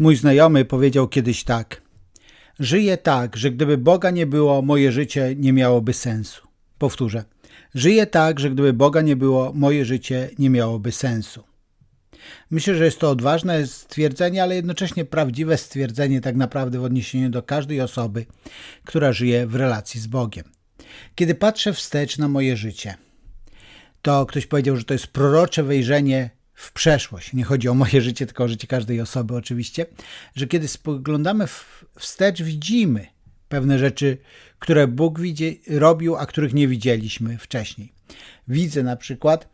Mój znajomy powiedział kiedyś tak: Żyję tak, że gdyby Boga nie było, moje życie nie miałoby sensu. Powtórzę. Żyję tak, że gdyby Boga nie było, moje życie nie miałoby sensu. Myślę, że jest to odważne stwierdzenie, ale jednocześnie prawdziwe stwierdzenie tak naprawdę w odniesieniu do każdej osoby, która żyje w relacji z Bogiem. Kiedy patrzę wstecz na moje życie, to ktoś powiedział, że to jest prorocze wejrzenie w przeszłość. Nie chodzi o moje życie, tylko o życie każdej osoby oczywiście, że kiedy spoglądamy wstecz, widzimy pewne rzeczy, które Bóg widzi, robił, a których nie widzieliśmy wcześniej. Widzę na przykład,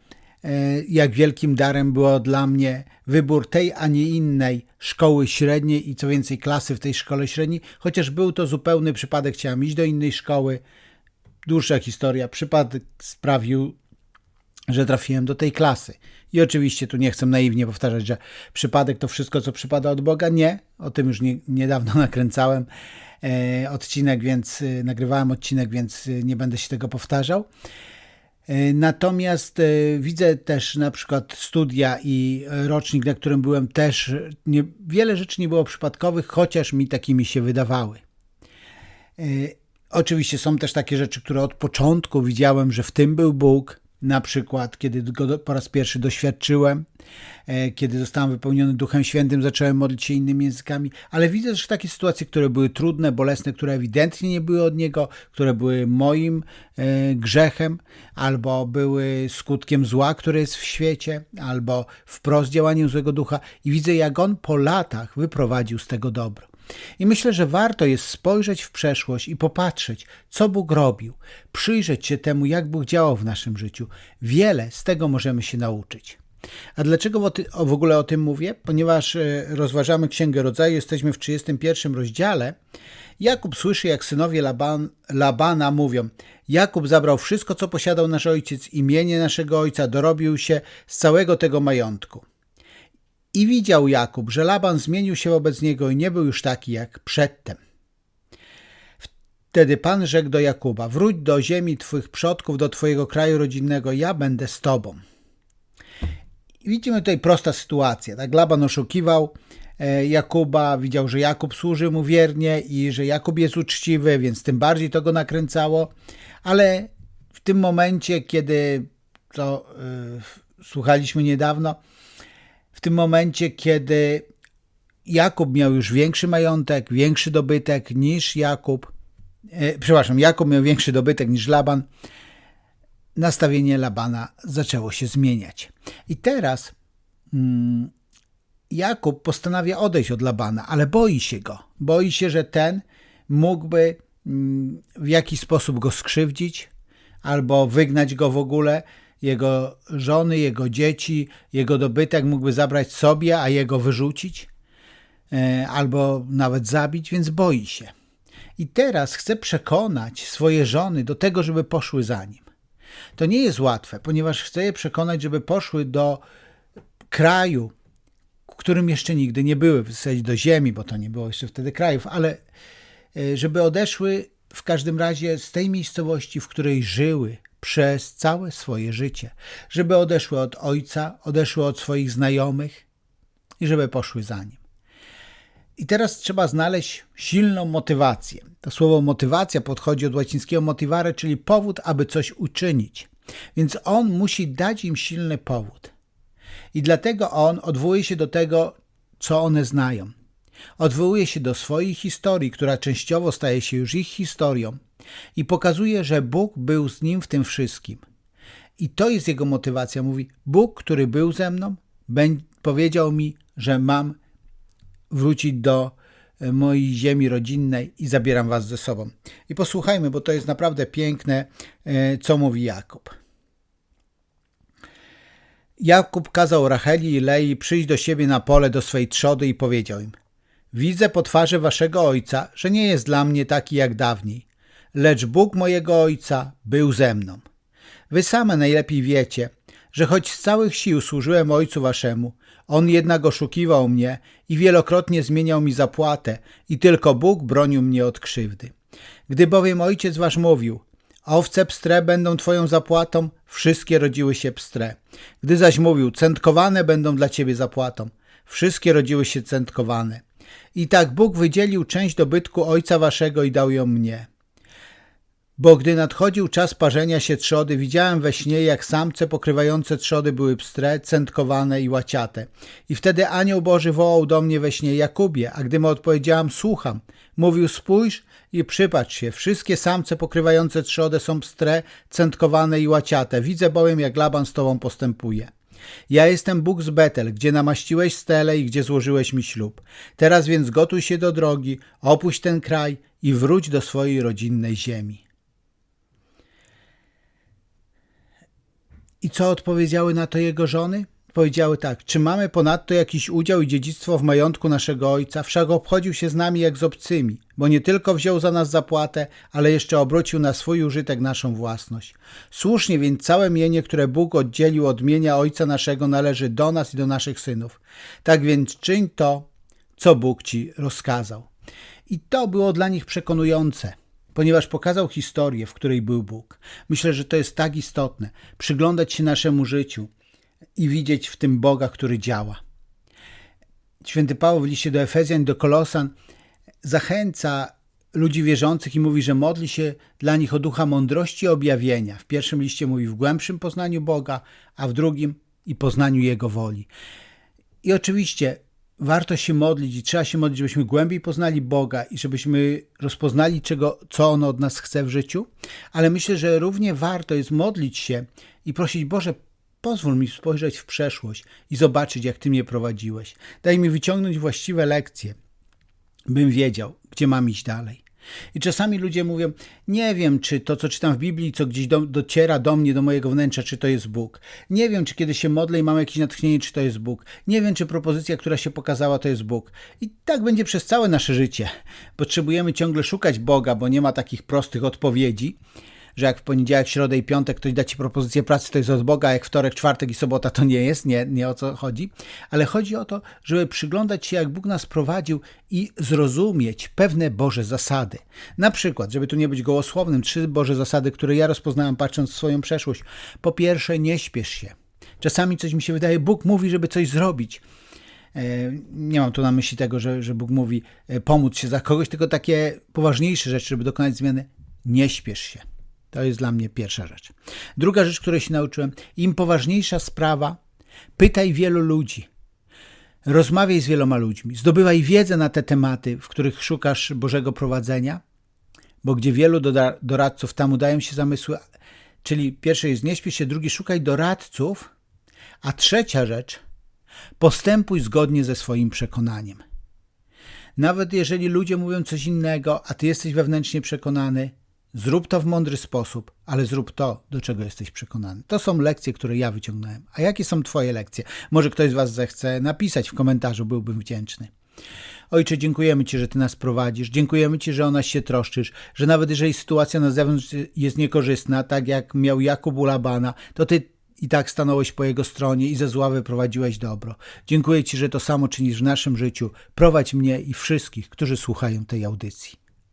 e, jak wielkim darem było dla mnie wybór tej, a nie innej szkoły średniej i co więcej klasy w tej szkole średniej, chociaż był to zupełny przypadek, chciałem iść do innej szkoły. Dłuższa historia, przypadek sprawił, że trafiłem do tej klasy. I oczywiście tu nie chcę naiwnie powtarzać, że przypadek to wszystko, co przypada od Boga. Nie, o tym już nie, niedawno nakręcałem e, odcinek, więc e, nagrywałem odcinek, więc e, nie będę się tego powtarzał. E, natomiast e, widzę też na przykład studia i rocznik, na którym byłem, też nie, wiele rzeczy nie było przypadkowych, chociaż mi takimi się wydawały. E, oczywiście są też takie rzeczy, które od początku widziałem, że w tym był Bóg, na przykład, kiedy go po raz pierwszy doświadczyłem, e, kiedy zostałem wypełniony Duchem Świętym, zacząłem modlić się innymi językami, ale widzę też takie sytuacje, które były trudne, bolesne, które ewidentnie nie były od Niego, które były moim e, grzechem, albo były skutkiem zła, które jest w świecie, albo wprost działaniem złego ducha i widzę, jak On po latach wyprowadził z tego dobro. I myślę, że warto jest spojrzeć w przeszłość i popatrzeć, co Bóg robił, przyjrzeć się temu, jak Bóg działał w naszym życiu. Wiele z tego możemy się nauczyć. A dlaczego w ogóle o tym mówię? Ponieważ e, rozważamy Księgę Rodzaju, jesteśmy w 31 rozdziale. Jakub słyszy, jak synowie Laban, Labana mówią: Jakub zabrał wszystko, co posiadał nasz ojciec, imienie naszego ojca, dorobił się z całego tego majątku. I widział Jakub, że Laban zmienił się wobec niego i nie był już taki jak przedtem. Wtedy Pan rzekł do Jakuba: Wróć do ziemi Twych przodków, do Twojego kraju rodzinnego, ja będę z Tobą. Widzimy tutaj prosta sytuacja. Tak, Laban oszukiwał e, Jakuba, widział, że Jakub służy mu wiernie i że Jakub jest uczciwy, więc tym bardziej to go nakręcało. Ale w tym momencie, kiedy to yy, słuchaliśmy niedawno, w tym momencie, kiedy Jakub miał już większy majątek, większy dobytek niż Jakub, e, przepraszam, Jakub miał większy dobytek niż Laban, nastawienie Labana zaczęło się zmieniać. I teraz mm, Jakub postanawia odejść od Labana, ale boi się go. Boi się, że ten mógłby mm, w jakiś sposób go skrzywdzić albo wygnać go w ogóle jego żony, jego dzieci, jego dobytek mógłby zabrać sobie, a jego wyrzucić e, albo nawet zabić, więc boi się. I teraz chce przekonać swoje żony do tego, żeby poszły za nim. To nie jest łatwe, ponieważ chce je przekonać, żeby poszły do kraju, którym jeszcze nigdy nie były, w zasadzie do ziemi, bo to nie było jeszcze wtedy krajów, ale e, żeby odeszły w każdym razie z tej miejscowości, w której żyły, przez całe swoje życie, żeby odeszły od ojca, odeszły od swoich znajomych i żeby poszły za nim. I teraz trzeba znaleźć silną motywację. To słowo motywacja podchodzi od łacińskiego motivare, czyli powód, aby coś uczynić. Więc on musi dać im silny powód. I dlatego on odwołuje się do tego, co one znają. Odwołuje się do swojej historii, która częściowo staje się już ich historią, i pokazuje, że Bóg był z nim w tym wszystkim. I to jest jego motywacja. Mówi: Bóg, który był ze mną, powiedział mi, że mam wrócić do e, mojej ziemi rodzinnej i zabieram was ze sobą. I posłuchajmy, bo to jest naprawdę piękne, e, co mówi Jakub. Jakub kazał Racheli i Lei przyjść do siebie na pole do swej trzody i powiedział im: Widzę po twarzy waszego ojca, że nie jest dla mnie taki jak dawniej lecz Bóg mojego ojca był ze mną. Wy same najlepiej wiecie, że choć z całych sił służyłem ojcu waszemu, on jednak oszukiwał mnie i wielokrotnie zmieniał mi zapłatę i tylko Bóg bronił mnie od krzywdy. Gdy bowiem ojciec wasz mówił, owce pstre będą twoją zapłatą, wszystkie rodziły się pstre. Gdy zaś mówił, centkowane będą dla ciebie zapłatą, wszystkie rodziły się centkowane. I tak Bóg wydzielił część dobytku ojca waszego i dał ją mnie. Bo gdy nadchodził czas parzenia się trzody, widziałem we śnie, jak samce pokrywające trzody były pstre, centkowane i łaciate. I wtedy anioł Boży wołał do mnie we śnie, Jakubie, a gdy mu odpowiedziałam, słucham. Mówił, spójrz i przypatrz się, wszystkie samce pokrywające trzodę są pstre, centkowane i łaciate. Widzę bowiem, jak Laban z tobą postępuje. Ja jestem Bóg z Betel, gdzie namaściłeś stele i gdzie złożyłeś mi ślub. Teraz więc gotuj się do drogi, opuść ten kraj i wróć do swojej rodzinnej ziemi. I co odpowiedziały na to jego żony? Powiedziały tak, czy mamy ponadto jakiś udział i dziedzictwo w majątku naszego ojca? Wszak obchodził się z nami jak z obcymi, bo nie tylko wziął za nas zapłatę, ale jeszcze obrócił na swój użytek naszą własność. Słusznie więc całe mienie, które Bóg oddzielił od mienia ojca naszego, należy do nas i do naszych synów. Tak więc czyń to, co Bóg ci rozkazał. I to było dla nich przekonujące ponieważ pokazał historię, w której był Bóg. Myślę, że to jest tak istotne przyglądać się naszemu życiu i widzieć w tym Boga, który działa. Święty Paweł w liście do Efezjan, do Kolosan zachęca ludzi wierzących i mówi, że modli się dla nich o ducha mądrości i objawienia. W pierwszym liście mówi w głębszym poznaniu Boga, a w drugim i poznaniu Jego woli. I oczywiście warto się modlić i trzeba się modlić, żebyśmy głębiej poznali Boga i żebyśmy rozpoznali, czego, co On od nas chce w życiu, ale myślę, że równie warto jest modlić się i prosić Boże, pozwól mi spojrzeć w przeszłość i zobaczyć, jak Ty mnie prowadziłeś. Daj mi wyciągnąć właściwe lekcje, bym wiedział, gdzie mam iść dalej. I czasami ludzie mówią, nie wiem, czy to, co czytam w Biblii, co gdzieś do, dociera do mnie, do mojego wnętrza, czy to jest Bóg. Nie wiem, czy kiedy się modlę i mam jakieś natchnienie, czy to jest Bóg. Nie wiem, czy propozycja, która się pokazała, to jest Bóg. I tak będzie przez całe nasze życie. Potrzebujemy ciągle szukać Boga, bo nie ma takich prostych odpowiedzi że jak w poniedziałek, środę i piątek ktoś da ci propozycję pracy, to jest od Boga, a jak wtorek, czwartek i sobota to nie jest, nie, nie o co chodzi, ale chodzi o to, żeby przyglądać się, jak Bóg nas prowadził i zrozumieć pewne Boże zasady. Na przykład, żeby tu nie być gołosłownym, trzy Boże zasady, które ja rozpoznałem patrząc w swoją przeszłość. Po pierwsze, nie śpiesz się. Czasami coś mi się wydaje, Bóg mówi, żeby coś zrobić. E, nie mam tu na myśli tego, że, że Bóg mówi e, pomóc się za kogoś, tylko takie poważniejsze rzeczy, żeby dokonać zmiany. Nie śpiesz się. To jest dla mnie pierwsza rzecz. Druga rzecz, której się nauczyłem, im poważniejsza sprawa, pytaj wielu ludzi. Rozmawiaj z wieloma ludźmi, zdobywaj wiedzę na te tematy, w których szukasz Bożego prowadzenia, bo gdzie wielu doradców, tam udają się zamysły. Czyli pierwszy jest nie śpiesz się, drugi szukaj doradców, a trzecia rzecz, postępuj zgodnie ze swoim przekonaniem. Nawet jeżeli ludzie mówią coś innego, a ty jesteś wewnętrznie przekonany, Zrób to w mądry sposób, ale zrób to, do czego jesteś przekonany. To są lekcje, które ja wyciągnąłem. A jakie są Twoje lekcje? Może ktoś z Was zechce napisać w komentarzu, byłbym wdzięczny. Ojcze, dziękujemy Ci, że Ty nas prowadzisz. Dziękujemy Ci, że o nas się troszczysz, że nawet jeżeli sytuacja na zewnątrz jest niekorzystna, tak jak miał Jakub u Labana, to Ty i tak stanąłeś po jego stronie i ze zła wyprowadziłeś dobro. Dziękuję Ci, że to samo czynisz w naszym życiu. Prowadź mnie i wszystkich, którzy słuchają tej audycji.